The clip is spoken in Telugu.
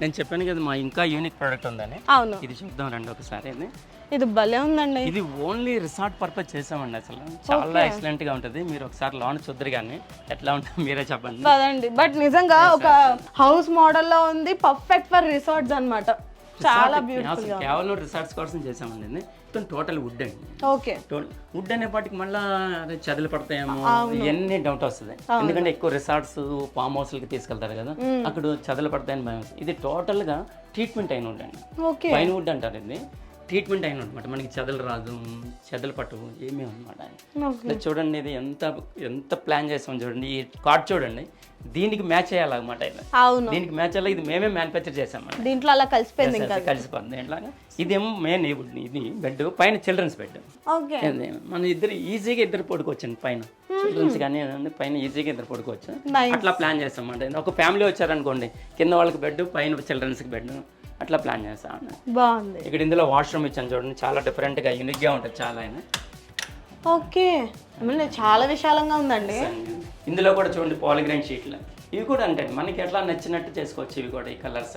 నేను చెప్పాను కదా మా ఇంకా యూనిక్ ప్రోడక్ట్ ఉందని. అవును. ఇది చూద్దాం రండి ఒకసారి ఇది. భలే ఉందండి. ఇది ఓన్లీ రిసార్ట్ పర్పస్ చేసామండి అసలు. చాలా ఎక్సలెంట్గా ఉంటుంది. మీరు ఒకసారి లాంచ్ చూద్దరు కానీ ఎట్లా ఉంటుందో మీరే చెప్పండి. కదండి బట్ నిజంగా ఒక హౌస్ మోడల్లో ఉంది పర్ఫెక్ట్ ఫర్ రిసార్ట్స్ అన్నమాట. చాలా బ్యూటిఫుల్ కేవలం రిసార్ట్స్ కోసం చేసామండి టోటల్ వుడ్ అండి. ఓకే వుడ్ అనేపాటికి మళ్ళీ చదులు పడతాయేమో ఇవన్నీ డౌట్ వస్తుంది. ఎందుకంటే ఎక్కువ రిసార్ట్స్ ఫామ్ హౌస్లకి తీసుకెళ్తారు కదా అక్కడ చదులు పడతాయని భయం. ఇది టోటల్గా ట్రీట్మెంట్ అయిన వుడ్ అండి. పైన వుడ్ అంటారు ఇది. ట్రీట్మెంట్ అయిన అనమాట మనకి చెదలు రాదు చెదలు పట్టు ఏమీ అనమాట చూడండి ఇది ఎంత ఎంత ప్లాన్ చేసాం చూడండి. ఈ కార్డ్ చూడండి దీనికి మ్యాచ్ అయ్యాలన్నమాట అవును. దీనికి మ్యాచ్ అయ్యేలా ఇది మేమే మ్యానుఫ్యాక్చర్ చేసామండి దీంట్లో అలా కలిసిపోయింది ఇంకా కలిసిపోతుంది. ఇట్లాగా ఇదేమో మెయిన్ ఇది బెడ్ పైన చిల్డ్రన్స్ బెడ్ ఓకే. మన ఇద్దరు ఈజీగా ఇద్దరు పడుకోవచ్చండి పైన. చిల్డ్రన్స్ కానీ పైన ఈజీగా ఇద్దరు పడుకోవచ్చు. అట్లా ప్లాన్ చేస్తామండి ఒక ఫ్యామిలీ వచ్చారనుకోండి కింద వాళ్ళకి బెడ్ పైన చిల్డ్రన్స్కి బెడ్ అట్లా ప్లాన్ చేస్తామండి బాగుంది. ఇక్కడ ఇందులో వాష్రూమ్ ఇచ్చాను చూడండి చాలా డిఫరెంట్గా యూనిక్గా ఉంటుంది చాలా అయినా. ఓకే. చాలా విశాలంగా ఉందండి. ఇందులో కూడా చూడండి పాలిగ్రైన్ షీట్లు ఇవి కూడా అంటే మనకి ఎట్లా నచ్చినట్టు చేసుకోవచ్చు ఇవి కూడా ఈ కలర్స్